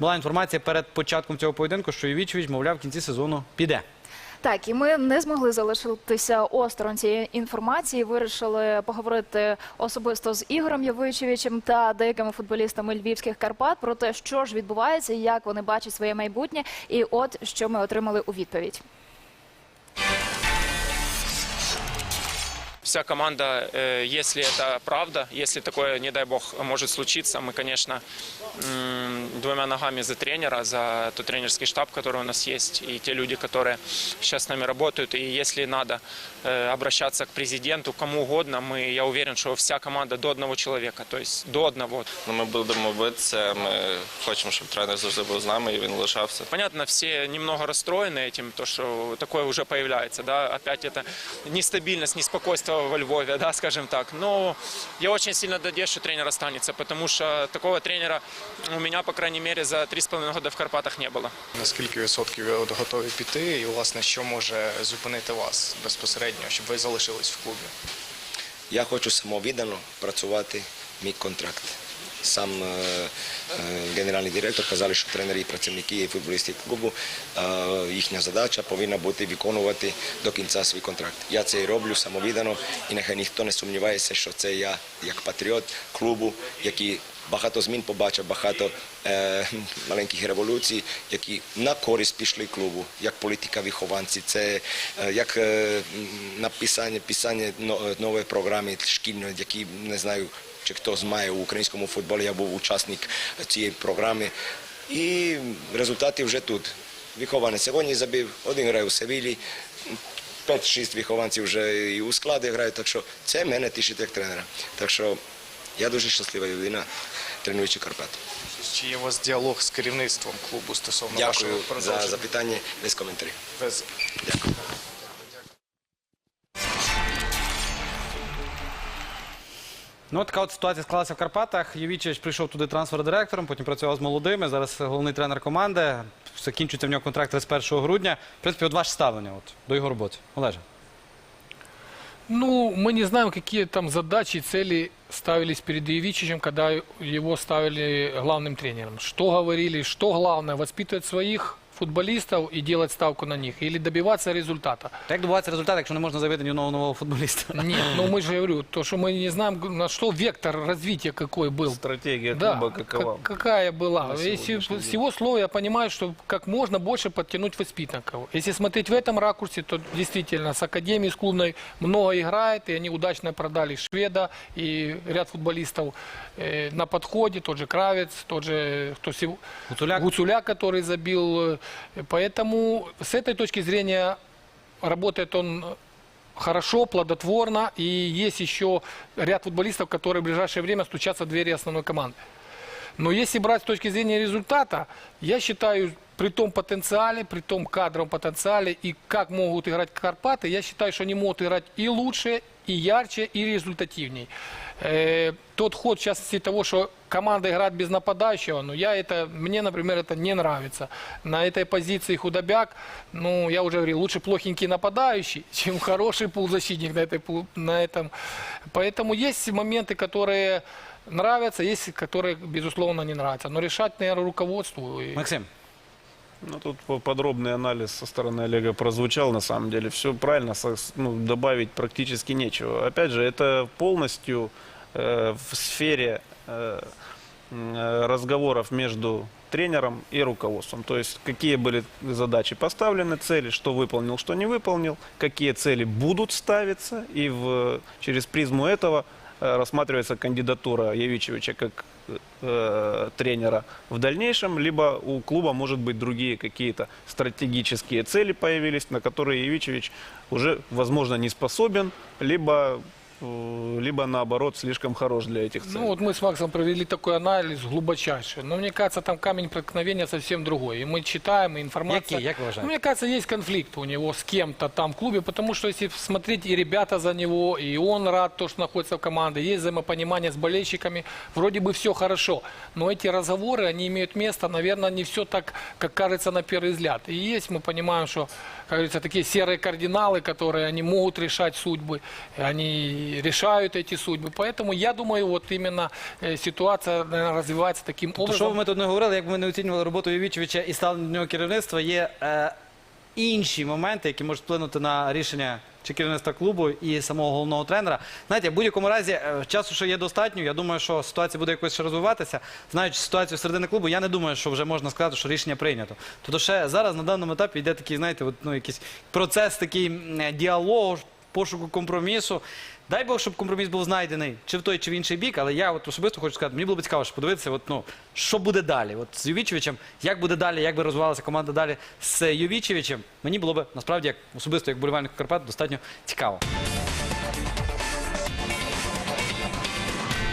була інформація перед початком цього поєдинку, що Євічевич, мовляв, в кінці сезону піде. Так, і ми не змогли залишитися осторонь цієї інформації. Вирішили поговорити особисто з Ігорем Явичевичем та деякими футболістами львівських Карпат про те, що ж відбувається, як вони бачать своє майбутнє. І от що ми отримали у відповідь. Вся команда, э, если это правда, если такое, не дай бог, может случиться, мы, конечно, двумя ногами за тренера, за тот тренерский штаб, который у нас есть, и те люди, которые сейчас с нами работают. И если надо э, обращаться к президенту, кому угодно, мы, я уверен, что вся команда до одного человека, то есть до одного. Ну, ми будемо битися. Ми хочемо, щоб тренер завжди був з нами і він лишався. Понятно, все немного расстроены этим, то, что такое уже появляется, да, опять это нестабильность, неспокойство во Львове, да, скажем так. Но я очень сильно надеюсь, что тренер останется, потому что такого тренера у меня, по крайней мере, за три с половиной года в Карпатах не було. Наскільки відсотків ви от готові піти, і власне що може зупинити вас безпосередньо, щоб ви залишились в клубі? Я хочу самовіддано працювати мій контракт. Сам генеральний директор казали, що тренери, і працівники і футболісти клубу, їхня задача повинна бути виконувати до кінця свій контракт. Я це роблю самовіддано, і нехай ніхто не сумнівається, що це я як патріот клубу, який багато змін побачив, багато маленьких революцій, які на користь пішли клубу, як політика вихованці, це як написання, писання нової програми шкільної, які не знаю, чи хто знає у українському футболі. Я був учасник цієї програми. І результати вже тут. Вихований сьогодні забив, один грає у Севілі, 5-6 вихованців вже і у складі грають, так що це мене тішить як тренера. Так що я дуже щаслива людина, тренуючи Карпат. Чи є у вас діалог з керівництвом клубу стосовно вашого Дякую за запитання без коментарів. Без- Дякую. Ну, така от ситуація склалася в Карпатах. Євічевич прийшов туди трансфер-директором, потім працював з молодими. Зараз головний тренер команди. Закінчується в нього контракт 31 грудня. В принципі, от ваше ставлення от, до його роботи. Олеже. Ну, мы не знаем, какие там задачи и цели ставились перед Явичичем, когда его ставили главным тренером. Что говорили, что главное, воспитывать своих футболистов и делать ставку на них, или добиваться результата. Та як добувається результат, якщо не можна заявити ні одного нового футболіста? Нет, ну мы же говорю, то, что мы не знаем, на что вектор развития какой был. Стратегия Да, клуба какова? как- какая была. на Если сегодняшний с день? его слова я понимаю, что как можно больше подтянуть воспитанников. Если смотреть в этом ракурсе, то действительно с Академией, с клубной много играет, и они удачно продали Шведа и ряд футболистов э, на подходе, тот же Кравец, тот же кто сев- Гуцуляк. Гуцуляк, который забил. э, Поэтому с этой точки зрения работает он хорошо, плодотворно, и есть еще ряд футболистов, которые в ближайшее время стучатся в двери основной команды. Но если брать с точки зрения результата, я считаю, при том потенциале, при том кадровом потенциале и как могут играть Карпаты, я считаю, что они могут играть и лучше, и ярче, и результативней. Э, тот ход, в частности, того, что команда играет без нападающего, ну, я это, мне, например, это не нравится. На этой позиции худобяк, ну, я уже говорил, лучше плохенький нападающий, чем хороший полузащитник на, этой, пол- на этом. Поэтому есть моменты, которые нравятся, есть, которые, безусловно, не нравятся. Но решать, наверное, руководству. И- Максим. Ну, тут по- подробный анализ со стороны Олега прозвучал, на самом деле. Все правильно, ну, добавить практически нечего. Опять же, это полностью э, в сфере э, э, разговоров между тренером и руководством. То есть, какие были задачи поставлены, цели, что выполнил, что не выполнил, какие цели будут ставиться, и в, через призму этого рассматривается кандидатура Явичевича как э, тренера в дальнейшем, либо у клуба, может быть, другие какие-то стратегические цели появились, на которые Явичевич уже, возможно, не способен, либо, э, либо наоборот, слишком хорош для этих целей. Ну вот мы с Максом провели такой анализ глубочайший. Но мне кажется, там камень преткновения совсем другой. И мы читаем, и информация... Який, як ви вважаєте? Ну, мне кажется, есть конфликт у него с кем-то там в клубе, потому что если смотреть и ребята за него, и он рад, то, что находится в команде, есть взаимопонимание с болельщиками, вроде бы все хорошо. Но эти разговоры, они имеют место, наверное, не все так, как кажется на первый взгляд. И есть, мы понимаем, что, как говорится, такие серые кардиналы, которые они могут решать судьбы, и они и решают эти судьбы. Поэтому я думаю, вот именно э, ситуация наверное, развивается таким То, що б образом. ми тут не говорили, як би ми не оцінювали роботу Євічевича і ставлення до нього керівництва, є е, інші моменти, які можуть вплинути на рішення чи керівництва клубу і самого головного тренера. Знаєте, в будь-якому разі е, часу, що є достатньо, я думаю, що ситуація буде якось ще розвиватися. Знаючи ситуацію середини клубу, я не думаю, що вже можна сказати, що рішення прийнято. Тобто ще зараз на даному етапі йде такий, знаєте, от, ну, якийсь процес такий м, е, діалогу, пошуку компромісу. Дай Бог, щоб компроміс був знайдений чи в той, чи в інший бік, але я от особисто хочу сказати, мені було б цікаво, що подивитися, от, ну, що буде далі. От з Ювічевичем, як буде далі, як би розвивалася команда далі з Ювічевичем. Мені було б насправді як особисто як болівальник Карпат достатньо цікаво.